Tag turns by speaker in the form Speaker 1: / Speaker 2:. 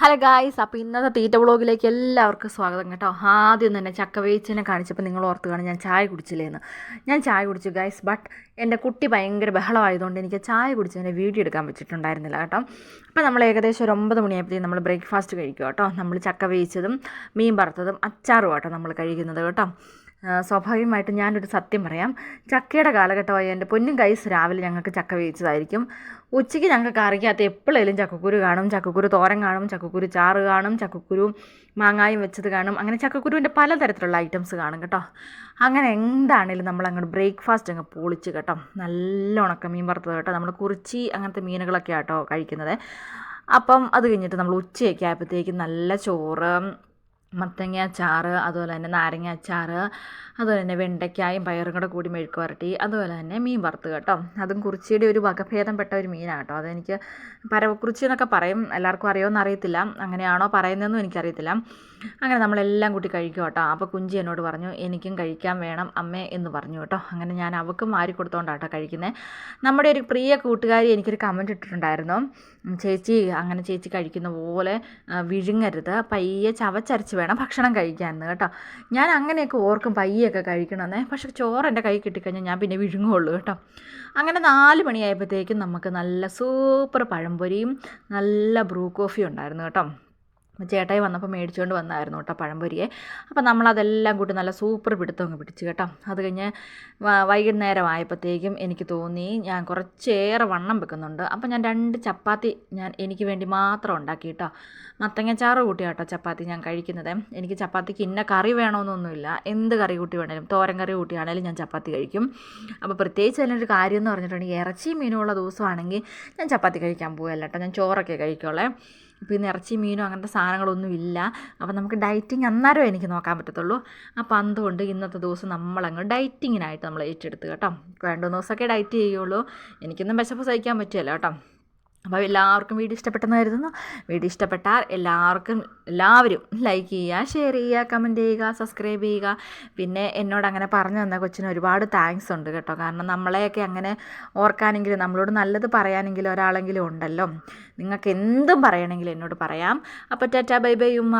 Speaker 1: Hello guys അപ്പോൾ ഇന്നത്തെ തീറ്റ ബ്ലോഗിലേക്ക് എല്ലാവർക്കും സ്വാഗതം കേട്ടോ. ആദ്യം തന്നെ ചക്ക വേച്ചിനെ കാണിച്ചപ്പോൾ നിങ്ങൾ ഓർത്ത് കാണും ഞാൻ ചായ കുടിച്ചില്ലേന്ന്. ഞാൻ ചായ കുടിച്ചു ഗായ്സ് ബട്ട് എന്റെ കുട്ടി ഭയങ്കര ബഹളമായതുകൊണ്ട് എനിക്ക് ചായ കുടിച്ചതിന്റെ വീഡിയോ എടുക്കാൻ പറ്റിയിട്ടുണ്ടായിരുന്നില്ല കേട്ടോ. അപ്പോൾ നമ്മൾ ഏകദേശം ഒരു ഒമ്പത് മണിയായപ്പോഴത്തേക്കും നമ്മൾ ബ്രേക്ക്ഫാസ്റ്റ് കഴിക്കും കേട്ടോ. നമ്മൾ ചക്ക വേവിച്ചതും മീൻ വറുത്തതും അച്ചാറും കേട്ടോ നമ്മൾ കഴിക്കുന്നത് കേട്ടോ. സ്വാഭാവികമായിട്ടും ഞാനൊരു സത്യം പറയാം. ചക്കയുടെ കാലഘട്ടമായി എന്റെ പൊന്നും കൈസ് രാവിലെ ഞങ്ങൾക്ക് ചക്ക വേവിച്ചതായിരിക്കും. ഉച്ചയ്ക്ക് ഞങ്ങൾക്ക് കറിക്കകത്ത് എപ്പോഴേലും ചക്കക്കുരു കാണും. ചക്കക്കുരു തോരൻ കാണും ചക്കക്കുരു ചാറ് കാണും ചക്കക്കുരു മാങ്ങായും വെച്ചത് കാണും. അങ്ങനെ ചക്കക്കുരുവിന്റെ പലതരത്തിലുള്ള ഐറ്റംസ് കാണും കേട്ടോ. അങ്ങനെ എന്താണേലും നമ്മൾ അങ്ങോട്ട് ബ്രേക്ക്ഫാസ്റ്റ് അങ്ങ് പൊളിച്ച് കേട്ടോ. നല്ല ഉണക്കമീൻ വറുത്തത് കേട്ടോ. നമ്മൾ കുറിച്ചി അങ്ങനത്തെ മീനുകളൊക്കെ ആട്ടോ കഴിക്കുന്നത്. അപ്പം അത് കഴിഞ്ഞിട്ട് നമ്മൾ ഉച്ചയൊക്കെ ആയപ്പോഴത്തേക്കും നല്ല ചോറ് മത്തങ്ങ അച്ചാറ് അതുപോലെ തന്നെ നാരങ്ങ അച്ചാറ് അതുപോലെ തന്നെ വെണ്ടയ്ക്കായും പയറും കൂടെ കൂടി മെഴുക്ക് വരട്ടി അതുപോലെ തന്നെ മീൻ വറുത്ത് കേട്ടോ. അതും കുറിച്ചിയുടെ ഒരു വകഭേദപ്പെട്ട ഒരു മീനാണ് കേട്ടോ. അതെനിക്ക് പരവക്കുറിച്ചി എന്നൊക്കെ പറയും. എല്ലാവർക്കും അറിയുമെന്ന് അറിയത്തില്ല. അങ്ങനെയാണോ പറയുന്നതെന്നും എനിക്കറിയത്തില്ല. അങ്ങനെ നമ്മളെല്ലാം കൂട്ടി കഴിക്കും കേട്ടോ. അപ്പോൾ കുഞ്ചി എന്നോട് പറഞ്ഞു എനിക്കും കഴിക്കാൻ വേണം അമ്മേ എന്ന് പറഞ്ഞു കേട്ടോ. അങ്ങനെ ഞാൻ അവൾക്കും മാറി കൊടുത്തോണ്ടാണ് കേട്ടോ കഴിക്കുന്നത് നമ്മുടെ ഒരു പ്രിയ കൂട്ടുകാരി എനിക്കൊരു കമന്റ് ഇട്ടിട്ടുണ്ടായിരുന്നു. ചേച്ചി അങ്ങനെ ചേച്ചി കഴിക്കുന്ന പോലെ വിഴുങ്ങരുത്. പയ്യെ ചവച്ചരച്ച് വേണം ഭക്ഷണം കഴിക്കാമെന്ന് കേട്ടോ. ഞാൻ അങ്ങനെയൊക്കെ ഓർക്കും പയ്യൊക്കെ കഴിക്കണമെന്നേ. പക്ഷെ ചോറ് എന്റെ കൈ കിട്ടിക്കഴിഞ്ഞാൽ ഞാൻ പിന്നെ വിഴുങ്ങുള്ളൂ കേട്ടോ. അങ്ങനെ നാല് മണിയായപ്പോഴത്തേക്കും നമുക്ക് നല്ല സൂപ്പർ പഴംപൊരിയും നല്ല ബ്രൂ കോഫിയും ഉണ്ടായിരുന്നു കേട്ടോ. ചേട്ടായി വന്നപ്പോൾ മേടിച്ചുകൊണ്ട് വന്നായിരുന്നു കേട്ടോ പഴംപൊരിയെ. അപ്പോൾ നമ്മളതെല്ലാം കൂട്ടി നല്ല സൂപ്പർ പിടുത്തം അങ്ങ് പിടിച്ചു കേട്ടോ. അത് കഴിഞ്ഞ് വൈകുന്നേരം ആയപ്പോഴത്തേക്കും എനിക്ക് തോന്നി ഞാൻ കുറച്ചേറെ വണ്ണം വെക്കുന്നുണ്ട്. അപ്പോൾ ഞാൻ രണ്ട് ചപ്പാത്തി ഞാൻ എനിക്ക് വേണ്ടി മാത്രം ഉണ്ടാക്കി കേട്ടോ. മത്തങ്ങച്ചാറ് കൂട്ടി കേട്ടോ ചപ്പാത്തി ഞാൻ കഴിക്കുന്നത്. എനിക്ക് ചപ്പാത്തിക്ക് ഇന്ന കറി വേണമെന്നൊന്നുമില്ല. എന്ത് കറി കൂട്ടി വേണേലും തോരൻ കറി കൂട്ടിയാണേലും ഞാൻ ചപ്പാത്തി കഴിക്കും. അപ്പോൾ പ്രത്യേകിച്ച് അതിനൊരു കാര്യം എന്ന് പറഞ്ഞിട്ടുണ്ടെങ്കിൽ ഇറച്ചി മീനുമുള്ള ദിവസമാണെങ്കിൽ ഞാൻ ചപ്പാത്തി കഴിക്കാൻ പോകല്ല കേട്ടോ. ഞാൻ ചോറൊക്കെ കഴിക്കുള്ളേ. ഇന്ന് ഇറച്ചി മീനും അങ്ങനത്തെ സാധനങ്ങളൊന്നും ഇല്ല. അപ്പോൾ നമുക്ക് ഡയറ്റിങ് അന്നേരം എനിക്ക് നോക്കാൻ പറ്റത്തുള്ളൂ. അപ്പോൾ അതുകൊണ്ട് ഇന്നത്തെ ദിവസം നമ്മളങ്ങ് ഡയറ്റിങ്ങിനായിട്ട് നമ്മൾ ഏറ്റെടുത്ത് കേട്ടോ. രണ്ട് ദിവസമൊക്കെ ഡയറ്റ് ചെയ്യുള്ളൂ. എനിക്കൊന്നും വിശപ്പ് സഹിക്കാൻ പറ്റില്ല കേട്ടോ. അപ്പോൾ എല്ലാവർക്കും വീഡിയോ ഇഷ്ടപ്പെട്ടെന്ന് കരുതുന്നു. വീഡിയോ ഇഷ്ടപ്പെട്ടാൽ എല്ലാവർക്കും എല്ലാവരും ലൈക്ക് ചെയ്യുക ഷെയർ ചെയ്യുക കമന്റ് ചെയ്യുക സബ്സ്ക്രൈബ് ചെയ്യുക. പിന്നെ എന്നോട് അങ്ങനെ പറഞ്ഞു തന്ന കൊച്ചിന് ഒരുപാട് താങ്ക്സ് ഉണ്ട് കേട്ടോ. കാരണം നമ്മളെയൊക്കെ അങ്ങനെ ഓർക്കാനെങ്കിലും നമ്മളോട് നല്ലത് പറയാനെങ്കിലും ഒരാളെങ്കിലും ഉണ്ടല്ലോ. നിങ്ങൾക്ക് എന്തും പറയണമെങ്കിലും എന്നോട് പറയാം. അപ്പോൾ ടാറ്റാ ബൈ ബൈ ഉമ്മ.